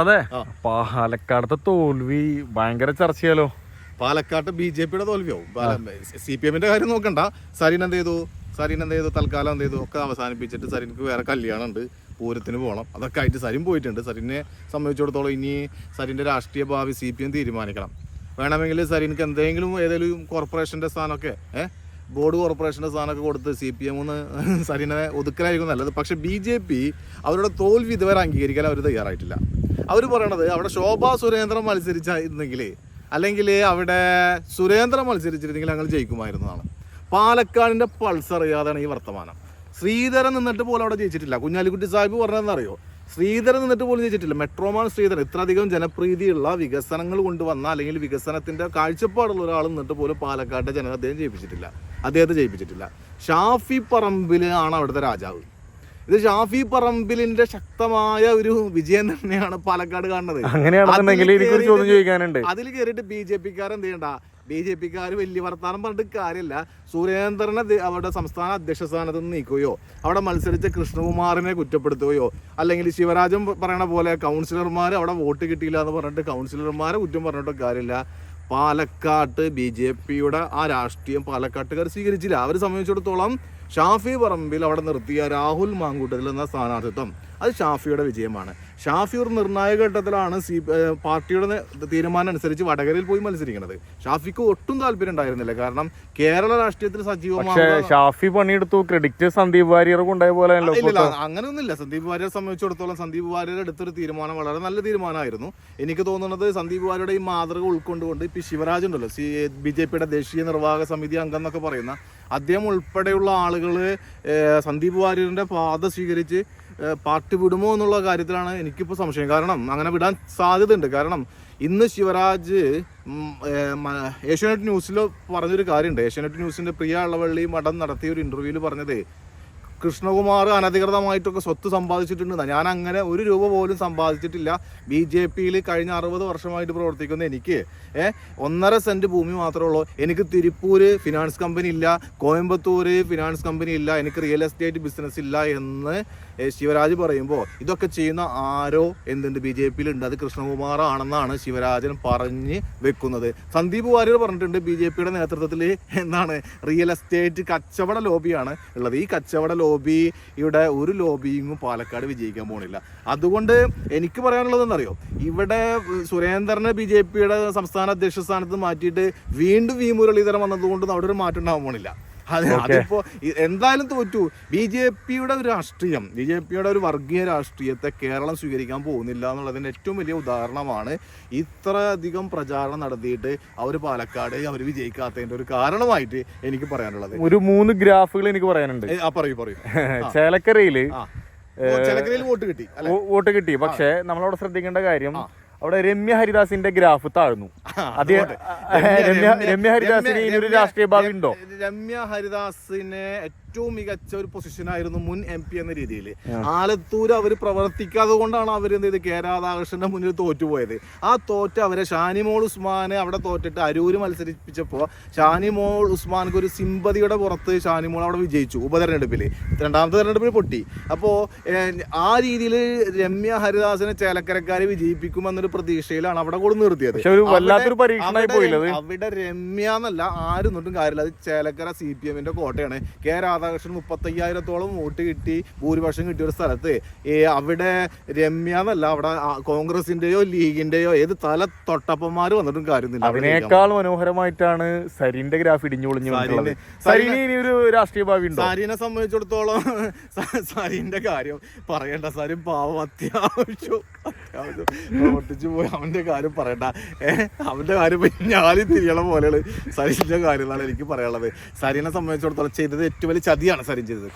അതെ. പാലക്കാടത്തെ തോൽവി ഭയങ്കര ചർച്ചയാലോ? പാലക്കാട്ട് ബി ജെ പിയുടെ തോൽവിയാവും. സി പി എമ്മിന്റെ കാര്യം നോക്കണ്ട. സരീൻ എന്ത് ചെയ്തു? സരീൻ എന്ത് ചെയ്തു? തൽക്കാലം എന്ത് ചെയ്തു? ഒക്കെ അവസാനിപ്പിച്ചിട്ട് സരീനക്ക് വേറെ കല്യാണം ഉണ്ട് പൂരത്തിന് പോകണം. അതൊക്കെ ആയിട്ട് സരിൻ പോയിട്ടുണ്ട്. സരിനെ സംബന്ധിച്ചിടത്തോളം ഇനി സരിന്റെ രാഷ്ട്രീയ ഭാവി സി പി എം തീരുമാനിക്കണം. വേണമെങ്കിൽ സരീനക്ക് എന്തെങ്കിലും ഏതെങ്കിലും കോർപ്പറേഷന്റെ സ്ഥാനമൊക്കെ ഏഹ് ബോർഡ് കോർപ്പറേഷന്റെ സ്ഥാനമൊക്കെ കൊടുത്ത് സി പി എം ഒന്ന് സരീനെ ഒതുക്കലായിരിക്കും നല്ലത്. പക്ഷെ ബി ജെ പി അവരുടെ തോൽവി ഇതുവരെ അംഗീകരിക്കാൻ അവർ തയ്യാറായിട്ടില്ല. അവർ പറയണത് അവിടെ ശോഭാ സുരേന്ദ്രൻ മത്സരിച്ചിരുന്നെങ്കിൽ അല്ലെങ്കിൽ അവിടെ സുരേന്ദ്രൻ മത്സരിച്ചിരുന്നെങ്കിൽ ഞങ്ങൾ ജയിക്കുമായിരുന്നതാണ്. പാലക്കാടിന്റെ പൾസർ അറിയാതാണ് ഈ വർത്തമാനം. ശ്രീധരൻ നിന്നിട്ട് പോലും അവിടെ ജയിച്ചിട്ടില്ല. കുഞ്ഞാലിക്കുട്ടി സാഹിബ് പറഞ്ഞതെന്നറിയോ? ശ്രീധരൻ നിന്നിട്ട് പോലും ജയിച്ചിട്ടില്ല. Metro man Sreedharan. ഇത്രയധികം ജനപ്രീതിയുള്ള വികസനങ്ങൾ കൊണ്ടുവന്ന അല്ലെങ്കിൽ വികസനത്തിന്റെ കാഴ്ചപ്പാടുള്ള ഒരാൾ നിന്നിട്ട് പോലും പാലക്കാട്ടെ ജനത അദ്ദേഹം ജയിപ്പിച്ചിട്ടില്ല. അദ്ദേഹത്തെ ജയിപ്പിച്ചിട്ടില്ല. ഷാഫി പറമ്പിൽ ആണ് അവിടുത്തെ രാജാവ്. ഇത് ഷാഫി പറമ്പിലിന്റെ ശക്തമായ ഒരു വിജയം തന്നെയാണ് പാലക്കാട് കാണുന്നത്. അങ്ങനെയാണെന്നുണ്ടെങ്കിൽ എനിക്കൊരു ചോദ്യം ചോദിക്കാനുണ്ട്. അതിൽ കയറിയിട്ട് ബി ജെ പിക്കാർ എന്ത് ചെയ്യണ്ട? ബി ജെ പിക്കാർ വലിയ വർത്താനം പറഞ്ഞിട്ട് കാര്യമില്ല സുരേന്ദ്രനെ അവരുടെ സംസ്ഥാന അധ്യക്ഷ സ്ഥാനത്ത് നിന്ന് നീക്കുകയോ അവിടെ മത്സരിച്ച കൃഷ്ണകുമാറിനെ കുറ്റപ്പെടുത്തുകയോ അല്ലെങ്കിൽ ശിവരാജൻ പറയണ പോലെ കൗൺസിലർമാർ അവിടെ വോട്ട് കിട്ടിയില്ല എന്ന് പറഞ്ഞിട്ട് കൗൺസിലർമാരെ കുറ്റം പറഞ്ഞിട്ട് കാര്യമില്ല പാലക്കാട്ട് ബി ജെ പിയുടെ ആ രാഷ്ട്രീയം പാലക്കാട്ടുകാർ സ്വീകരിച്ചില്ല. അവർ സംബന്ധിച്ചിടത്തോളം ഷാഫി പറമ്പിൽ അവിടെ നിർത്തിയ രാഹുൽ മാങ്കൂട്ടത്തിൽ എന്ന സ്ഥാനാർത്ഥിത്വം. അത് ഷാഫിയുടെ വിജയമാണ്. ഷാഫി ഒരു നിർണായക ഘട്ടത്തിലാണ് സി പാർട്ടിയുടെ തീരുമാനം അനുസരിച്ച് വടകരയിൽ പോയി മത്സരിക്കുന്നത്. ഷാഫിക്ക് ഒട്ടും താല്പര്യം ഉണ്ടായിരുന്നില്ല. കാരണം കേരള രാഷ്ട്രീയത്തിൽ സജീവമായ ഷാഫി പണിയെടുത്തു. ക്രെഡിറ്റ് സന്ദീപ് വാര്യർ കൊണ്ടായ പോലെ ഇല്ല അങ്ങനെയൊന്നുമില്ല. സന്ദീപ് വാര്യരെ സംബന്ധിച്ചിടത്തോളം സന്ദീപ് വാര്യർ എടുത്തൊരു തീരുമാനം വളരെ നല്ല തീരുമാനമായിരുന്നു. എനിക്ക് തോന്നുന്നത് സന്ദീപ് വാര്യരുടെ ഈ മാതൃക ഉൾക്കൊണ്ടുകൊണ്ട് ഇപ്പൊ ശിവരാജ് ഉണ്ടല്ലോ. സി ബി ജെ പിയുടെ ദേശീയ നിർവാഹക സമിതി അംഗം എന്നൊക്കെ പറയുന്ന അദ്ദേഹം ഉൾപ്പെടെയുള്ള ആളുകൾ സന്ദീപ് വാര്യറിന്റെ പാത സ്വീകരിച്ച് പാർട്ടി വിടുമോ എന്നുള്ള കാര്യത്തിലാണ് എനിക്കിപ്പോൾ സംശയം. കാരണം അങ്ങനെ വിടാൻ സാധ്യതയുണ്ട്. കാരണം ഇന്ന് ശിവരാജ് ഏഷ്യാനെറ്റ് ന്യൂസിൽ പറഞ്ഞൊരു കാര്യമുണ്ട് ഏഷ്യാനെറ്റ് ന്യൂസിന്റെ പ്രിയ അളവള്ളി മഠം നടത്തിയ ഒരു ഇന്റർവ്യൂവിൽ പറഞ്ഞത് കൃഷ്ണകുമാർ അനധികൃതമായിട്ടൊക്കെ സ്വത്ത് സമ്പാദിച്ചിട്ടുണ്ട് ഞാൻ അങ്ങനെ ഒരു രൂപ പോലും സമ്പാദിച്ചിട്ടില്ല. ബി ജെ പിയിൽ കഴിഞ്ഞ അറുപത് വർഷമായിട്ട് പ്രവർത്തിക്കുന്ന എനിക്ക് ഒന്നര സെന്റ് ഭൂമി മാത്രമേ ഉള്ളൂ. എനിക്ക് തിരുപ്പൂര് ഫിനാൻസ് കമ്പനി ഇല്ല കോയമ്പത്തൂർ ഫിനാൻസ് കമ്പനി ഇല്ല എനിക്ക് റിയൽ എസ്റ്റേറ്റ് ബിസിനസ് ഇല്ല എന്ന് ശിവരാജ് പറയുമ്പോൾ ഇതൊക്കെ ചെയ്യുന്ന ആരോ എന്തുണ്ട് ബി ജെ പിയിൽ ഉണ്ട് അത് കൃഷ്ണകുമാർ ആണെന്നാണ് ശിവരാജൻ പറഞ്ഞ് വെക്കുന്നത്. സന്ദീപ് വാര്യർ പറഞ്ഞിട്ടുണ്ട് ബി ജെ പിയുടെ നേതൃത്വത്തിൽ എന്താണ് റിയൽ എസ്റ്റേറ്റ് കച്ചവട ലോബിയാണ് ഉള്ളത്. ഈ കച്ചവട ലോബിയുടെ ഒരു ലോബിയും പാലക്കാട് വിജയിക്കാൻ പോണില്ല. അതുകൊണ്ട് എനിക്ക് പറയാനുള്ളത് എന്നറിയോ ഇവിടെ സുരേന്ദ്രനെ ബി ജെ പിയുടെ സംസ്ഥാന അധ്യക്ഷ സ്ഥാനത്ത് മാറ്റിയിട്ട് വീണ്ടും വി മുരളീധരൻ വന്നതുകൊണ്ട് അവിടെ ഒരു മാറ്റം ഉണ്ടാകാൻ പോണില്ല. അതെ അതിപ്പോ എന്തായാലും തോറ്റു. ബി ജെ പിയുടെ ഒരു രാഷ്ട്രീയം ബി ജെ പിയുടെ ഒരു വർഗീയ രാഷ്ട്രീയത്തെ കേരളം സ്വീകരിക്കാൻ പോകുന്നില്ല എന്നുള്ളതിന്റെ ഏറ്റവും വലിയ ഉദാഹരണമാണ് ഇത്ര അധികം പ്രചാരണം നടത്തിയിട്ട് അവർ പാലക്കാട് അവർ വിജയിക്കാത്തതിന്റെ ഒരു കാരണമായിട്ട് എനിക്ക് പറയാനുള്ളത്. ഒരു മൂന്ന് ഗ്രാഫുകൾ എനിക്ക് പറയാനുണ്ട്. പറയൂ പറയൂ. ചേലക്കരയിൽ ചേലക്കരയിൽ വോട്ട് കിട്ടി വോട്ട് കിട്ടി. പക്ഷെ നമ്മളവിടെ ശ്രദ്ധിക്കേണ്ട കാര്യം അവിടെ രമ്യ ഹരിദാസിന്റെ ഗ്രാഫ് താഴ്ന്നു. അത് രമ്യ രമ്യ ഹരിദാസിന് ഇനി ഒരു രാഷ്ട്രീയ ഭാവി ഉണ്ടോ? രമ്യ ഹരിദാസിനെ ഏറ്റവും മികച്ച ഒരു പൊസിഷൻ ആയിരുന്നു മുൻ എം പി എന്ന രീതിയിൽ. ആലത്തൂർ അവർ പ്രവർത്തിക്കാതെ കൊണ്ടാണ് അവർ എന്ത് ചെയ്ത് കെ രാധാകൃഷ്ണന്റെ മുന്നിൽ തോറ്റുപോയത്. ആ തോറ്റ അവരെ ഷാനിമോൾ ഉസ്മാനെ അവിടെ തോറ്റിട്ട് അരൂര് മത്സരിപ്പിച്ചപ്പോൾ ഷാനിമോൾ ഉസ്മാൻക്ക് ഒരു സിമ്പതിയുടെ പുറത്ത് ഷാനിമോൾ അവിടെ വിജയിച്ചു ഉപതെരഞ്ഞെടുപ്പിൽ രണ്ടാമത്തെ തെരഞ്ഞെടുപ്പിൽ പൊട്ടി. അപ്പോൾ ആ രീതിയിൽ രമ്യ ഹരിദാസിനെ ചേലക്കരക്കാരെ വിജയിപ്പിക്കുമെന്നൊരു പ്രതീക്ഷയിലാണ് അവിടെ കൊണ്ട് നിർത്തിയത്. അവിടെ- രമ്യ എന്നല്ല ആരും ഒന്നും കാര്യമില്ല. അത് ചേലക്കര സി പി എമ്മിന്റെ കോട്ടയാണ്. കെ രാധാകൃഷ്ണൻ മുപ്പത്തയ്യായിരത്തോളം വോട്ട് കിട്ടി ഭൂരിപക്ഷം കിട്ടിയ ഒരു സ്ഥലത്ത്. അവിടെ രമ്യ എന്നല്ല അവിടെ കോൺഗ്രസിന്റെയോ ലീഗിന്റെയോ ഏത് തല തൊട്ടപ്പന്മാർ വന്നിട്ടും കാര്യമൊന്നുമില്ല അവിടെ അതിനേക്കാൾ മനോഹരമായിട്ടാണ് സരിന്റെ ഗ്രാഫ് ഇടിഞ്ഞു പൊളിഞ്ഞു സരിന്- ഇനി ഒരു രാഷ്ട്രീയ ഭാവി സരിനെ സംബന്ധിച്ചിടത്തോളം സരിന്റെ കാര്യം പറയണ്ട. സരി പാവം അത്യാവശ്യം അത്യാവശ്യം പ്രവർത്തിച്ചു പോയി. അവന്റെ കാര്യം പറയണ്ട. ഏഹ് അവന്റെ കാര്യം ഞാനും തിരിയണ പോലെയാണ് സരിന്റെ കാര്യം എന്നാണ് എനിക്ക് പറയാനുള്ളത്. സരിനെ സംബന്ധിച്ചിടത്തോളം ചെയ്തത് ഏറ്റവും വലിയ ചതിയാണ് സരിൻ ചെയ്തത്